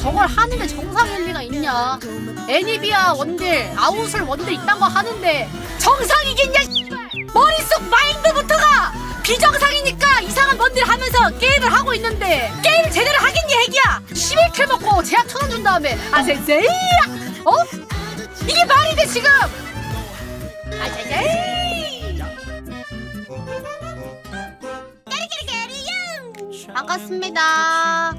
저걸 하는데 정상일 리가 있냐? 애니비아 원딜, 아웃을 원딜 이딴 거 하는데 정상이겠냐? 머릿속 마인드부터가 비정상이니까 이상한 원딜 하면서 게임을 하고 있는데 게임을 제대로 하겠니 핵이야? 11킬 먹고 제약 천원 준 다음에 아 쎄쎄야 어? 이게 말이 돼 지금? 아 쎄쎄 반갑습니다.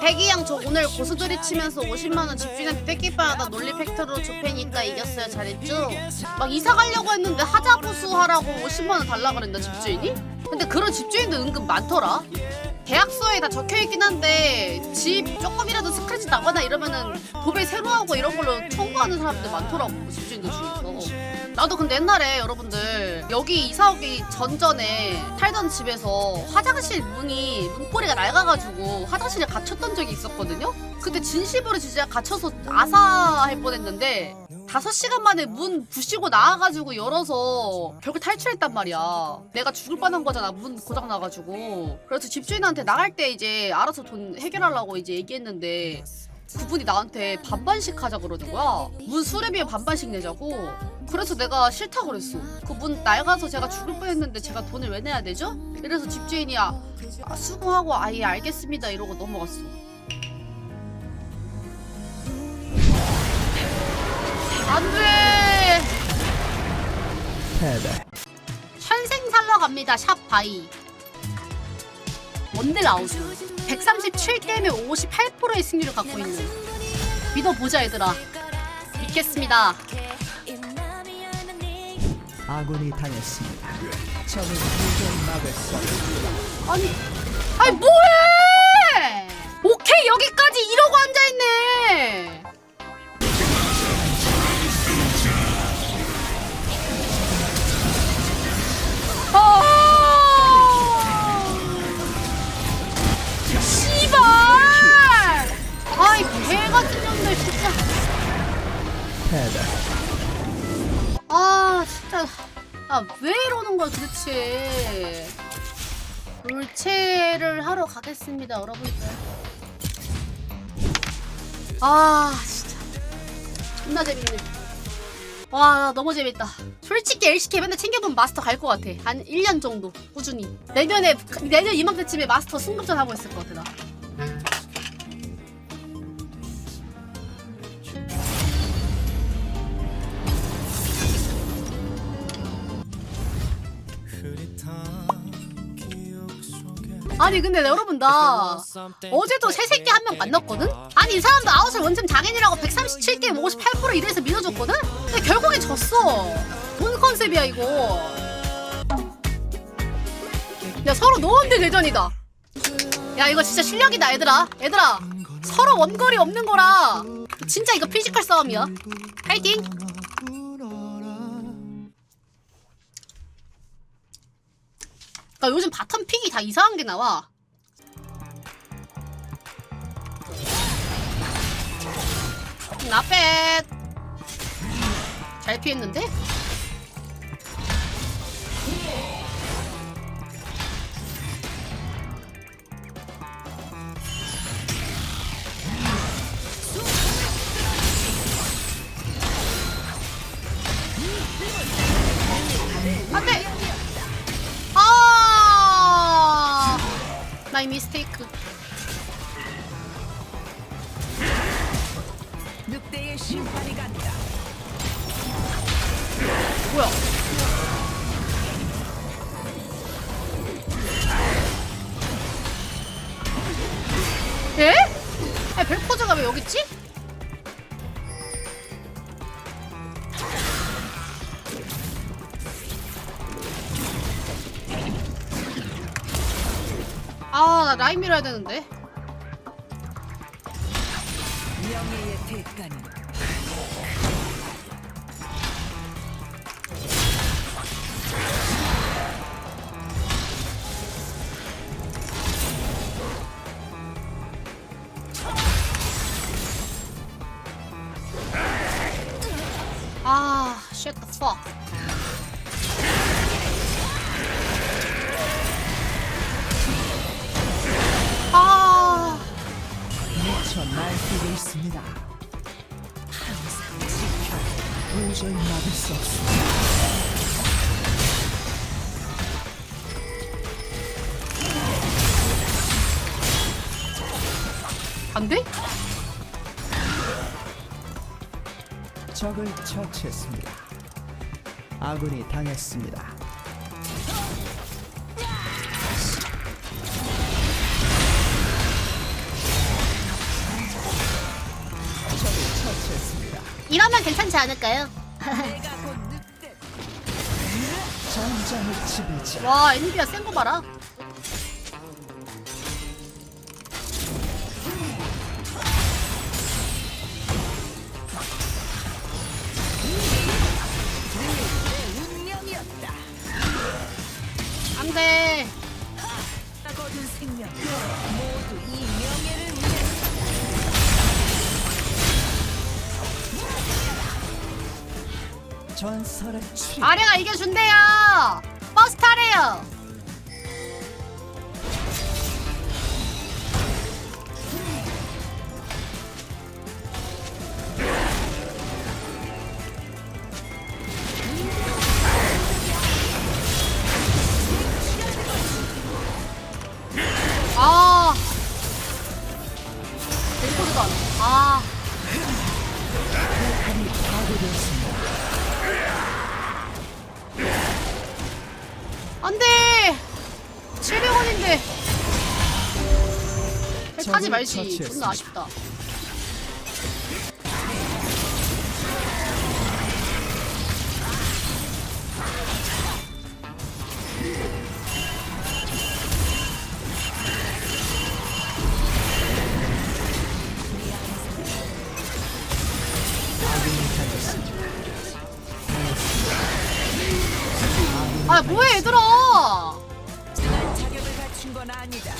백이양 저 오늘 고수들이 치면서 50만원 집주인한테 뺏기빠하다 논리 팩트로 좁히니까 이겼어요 잘했죠? 막 이사 가려고 했는데 하자 보수 하라고 50만원 달라 그랬나 집주인이? 근데 그런 집주인도 은근 많더라 계약서에 다 적혀있긴 한데 집 조금이라도 스크래치 나거나 이러면은 도배 새로 하고 이런 걸로 청구하는 사람들 많더라고 집주인들 중에서 나도 근데 옛날에 여러분들 여기 이사 오기 전전에 살던 집에서 화장실 문이 문고리가 낡아가지고 화장실에 갇혔던 적이 있었거든요. 근데 진심으로 진짜 갇혀서 아사할 뻔했는데 5시간 만에 문 부시고 나와가지고 열어서 결국 탈출했단 말이야. 내가 죽을 뻔한 거잖아. 문 고장 나가지고. 그래서 집주인한테 나갈 때 이제 알아서 돈 해결하려고 이제 얘기했는데 그분이 나한테 반반씩 하자 그러는 거야. 문 수리비에 반반씩 내자고. 그래서 내가 싫다 그랬어. 그 문 낡아서 제가 죽을 뻔했는데 제가 돈을 왜 내야 되죠? 이래서 집주인이 아, 아, 수고하고 아예 알겠습니다 이러고 넘어갔어. 안돼. 현생 살러 갑니다. 샵 바이. 원딜 아웃. 137 게임에 58%의 승률을 갖고 있는. 믿어보자 얘들아. 믿겠습니다. 아군이 당했습니다. 적을 도저히 막을 수 없습니다 아니, 롤체를 하러 가겠습니다 여러분들. 아 진짜. 존나 재밌네. 와 너무 재밌다. 솔직히 LCK 맨날 챙겨본 마스터 갈 것 같아. 한 1년 정도 꾸준히. 내년에 내년 이맘때쯤에 마스터 승급전 하고 있을 것 같아 나 아니 근데 여러분 나 어제도 새 새끼 한 명 만났거든? 아니 이 사람도 아웃을 원점 장인이라고 137게임 58% 이래서 밀어줬거든? 근데 결국에 졌어. 뭔 컨셉이야 이거? 야 서로 노원대 대전이다. 야 이거 진짜 실력이다 얘들아. 얘들아 서로 원거리 없는 거라. 진짜 이거 피지컬 싸움이야. 파이팅 나 요즘 바텀 픽이 다 이상한 게 나와 나빼 잘 피했는데? 안돼 마이 미스테이크 늑대의 심판이 간다. 뭐야 에? 아니 벨코즈가 왜 여기 있지? 아, 나 라인 밀어야 되는데. 명예의 대가는 아, shit the fuck. 당했습니다. 도저히 막을 수 없습니다. 안 돼? 적을 처치했습니다. 아군이 당했습니다. 이러면 괜찮지 않을까요? 와 엔비야 센 거 봐라. 안돼 거둔 생명 모두 이 전설의 출입 아래가 이겨준대요 버스 타래요 아 델코드도 안 돼. 아 포탑이 파괴되었습니다. 안돼! 700원인데. 타지 말지. 존나 아쉽다 아 뭐해 얘들아 난 자격을 갖춘 건 아니다.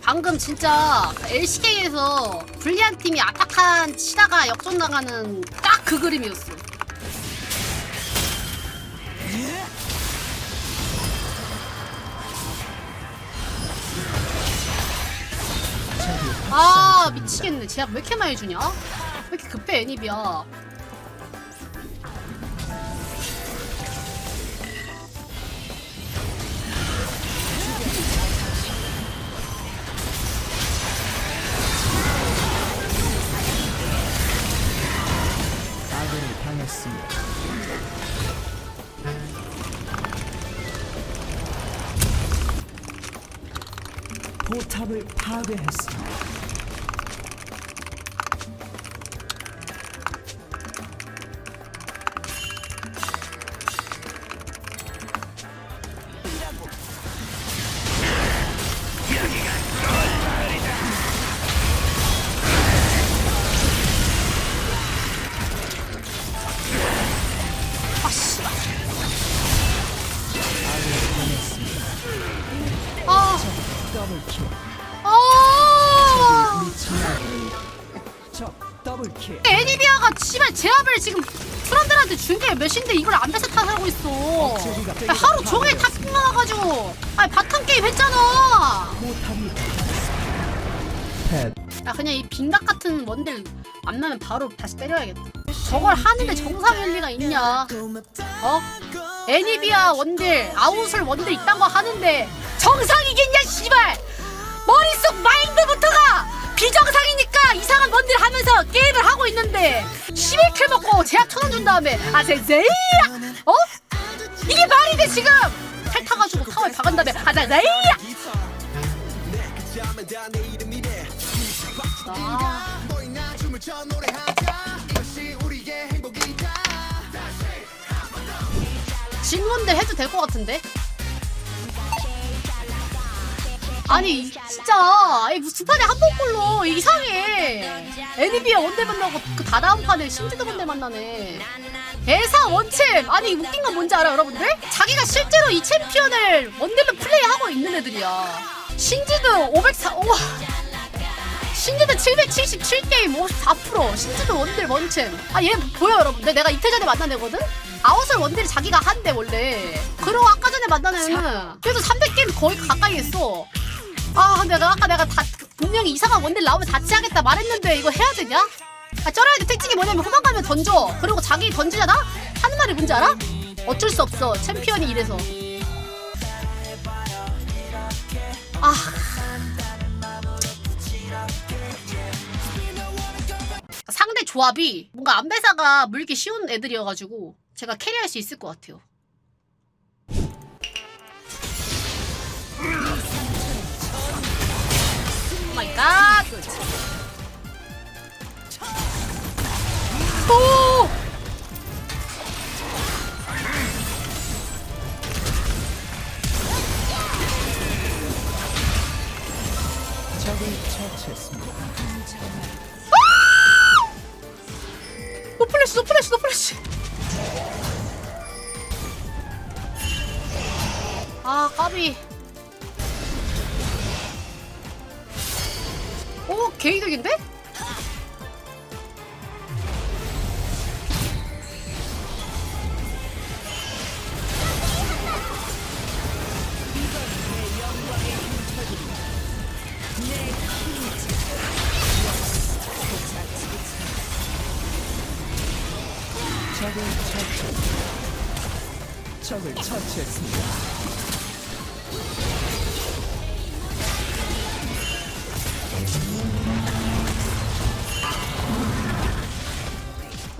방금 진짜 LCK에서 불리한 팀이 아타칸 치다가 역전 나가는 딱 그 그림이었어 아 미치겠네 제약 왜 이렇게 많이 주냐? 왜 이렇게 급해 애니비야 탑을 파괴했습니다. 아적 더블킬. 애니비아가 씨발 제압을 지금 트런들한테 준 게 몇인데 이걸 안 뺏어 타고 있어. 야, 하루 종일 탑핑만 와가지고. 아니 바텀 게임 했잖아. 야 그냥 이 빙각 같은 원딜 만나면 바로 다시 때려야겠다. 저걸 하는데 정상일 리가 있냐? 어? 애니비아 원딜 아웃을 원딜 이딴 거 하는데 정상이겠냐 씨발 게임을 하고 있는데 11킬 먹고 제압 천원 준 다음에 아 제제이야 어? 이게 말이 돼 지금 탈 타가지고 타워에 박은 다음에 아 제제이야 아. 진원대 해도 될 것 같은데? 아니 진짜. 아니 무슨 두 판에 한 번꼴로. 이상해. 애니비아 원대 만나고 그 다다음 판에 신지도 원대 만나네. 대사 원챔. 아니 웃긴 건 뭔지 알아 여러분들? 자기가 실제로 이 챔피언을 원딜로 플레이하고 있는 애들이야. 신지드 504 우와. 신지드 777게임 54% 신지드 원딜 원챔. 아 얘 보여 여러분들? 내가 이틀 전에 만난 애거든? 아웃을 원딜이 자기가 한대 원래. 그리고 아까 전에 만난 애는 그래도 300게임 거의 가까이 했어 아 내가 아까 내가 다 분명히 이상한 원딜 나오면 자취하겠다 말했는데 이거 해야 되냐? 아 쩔어야 돼 특징이 뭐냐면 후반 가면 던져 그리고 자기 던지잖아? 하는 말이 뭔지 알아? 어쩔 수 없어 챔피언이 이래서 아 상대 조합이 뭔가 안배사가 물기 쉬운 애들이어가지고 제가 캐리할 수 있을 것 같아요 마이 갓 오! 오 개이득인데?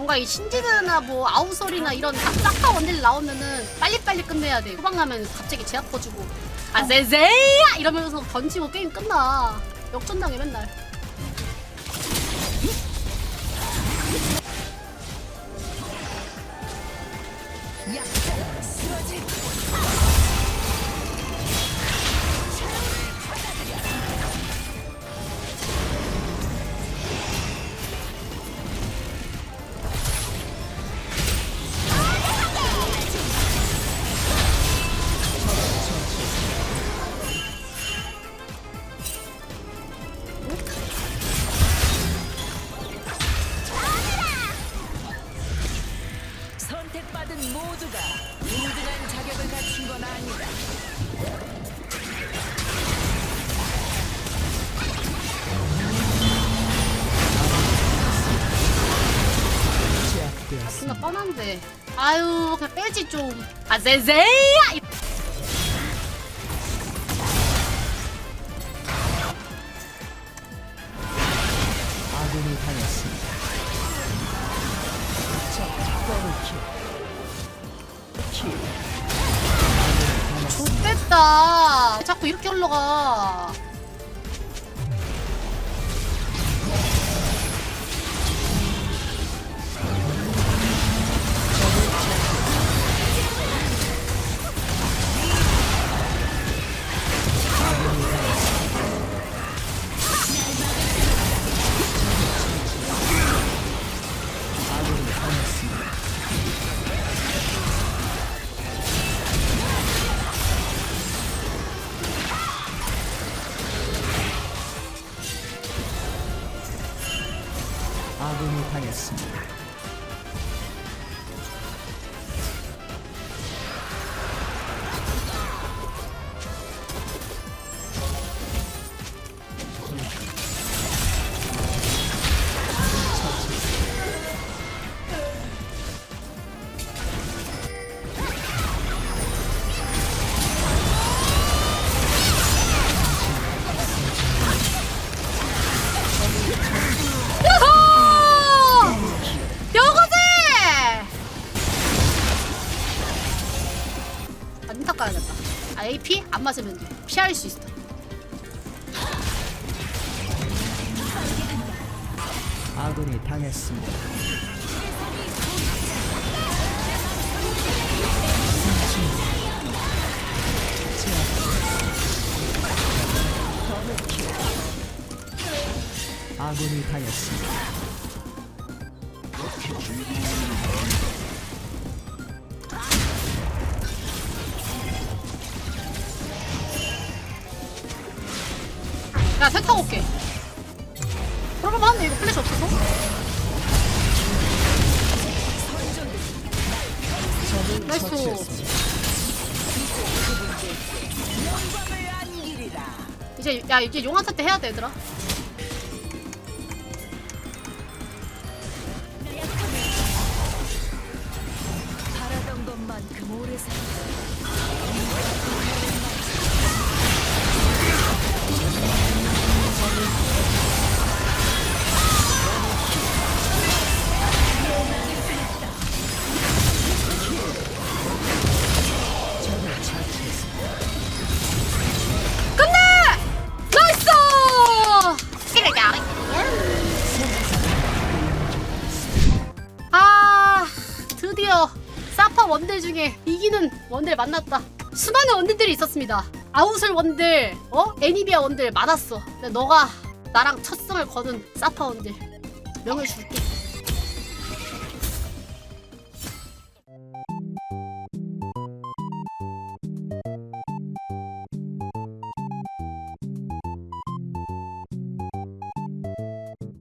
뭔가 이 신지드나 뭐 아우솔이나 이런 싹다 원딜 나오면은 빨리빨리 끝내야 돼. 후방 가면 갑자기 제압 퍼주고. 아 제제야! 이러면서 던지고 게임 끝나. 역전당해 맨날 아유 그냥 빼지 좀아 제제야 아군이 당했습니다. 아, AP 안 맞으면 돼. 피할 수 있어. 아군이 당했습니다. 아군이 당했습니다. 야, 새 타고 올게. 그러면 하네. 이거 플래시 없어서. 나이스. 이제 야 이제 용한타 때 해야 돼 얘들아 원딜 중에 이기는 원딜 만났다. 수많은 원딜들이 있었습니다. 아웃을 원딜 어? 애니비아 원딜 많았어. 근데 너가 나랑 첫 승을 거둔 사파 원딜. 명을 줄게